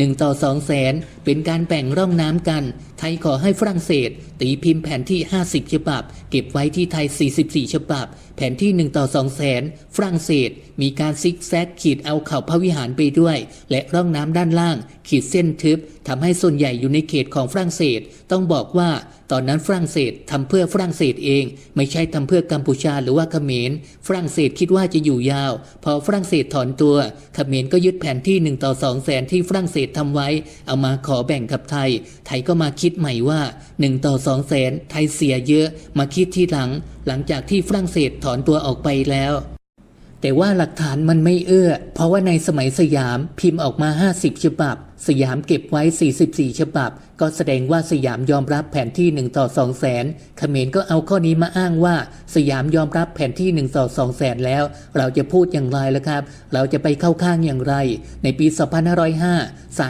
หนึ่งต่อสองแสน เป็นการแบ่งร่องน้ำกัน ไทยขอให้ฝรั่งเศส ตีพิมพ์แผนที่ 50 ฉบับ เก็บไว้ที่ไทย 44 ฉบับ แผนที่ 1 ต่อ 2 แสน ฝรั่งเศส มีการซิกแซกขีดเอาเข่าพระวิหารไปด้วย และร่องน้ำด้านล่าง ขีดเส้นทึบ ทำให้ส่วนใหญ่อยู่ในเขตของฝรั่งเศส ต้องบอกว่า ตอนนั้นฝรั่งเศสทำเพื่อฝรั่งเศสเอง ไม่ใช่ทำเพื่อกัมพูชาหรือว่าเขมรฝรั่งเศสคิดว่าจะอยู่ยาว พอฝรั่งเศสถอนตัวเขมรก็ยึดแผนที่1ต่อ2แสนที่ฝรั่งเศสทำไว้ เอามาขอแบ่งกับไทย ไทยก็มาคิดใหม่ว่า1ต่อ2แสนไทยเสียเยอะ มาคิดที่หลัง หลังจากที่ฝรั่งเศสถอนตัวออกไปแล้ว แต่ว่าหลักฐานมันไม่เอื้อ เพราะว่าในสมัยสยามพิมพ์ออกมา 50 ฉบับ สยามเก็บไว้ 44 ฉบับ ก็แสดงว่าสยามยอมรับแผนที่ 1 ต่อ 2 แสนเขมรก็เอาข้อนี้มาอ้างว่า สยามยอมรับแผนที่ 1 ต่อ 2 แสนแล้ว เราจะพูดอย่างไรล่ะครับ เราจะไปเข้าข้างอย่างไร ในปี 2505ศาล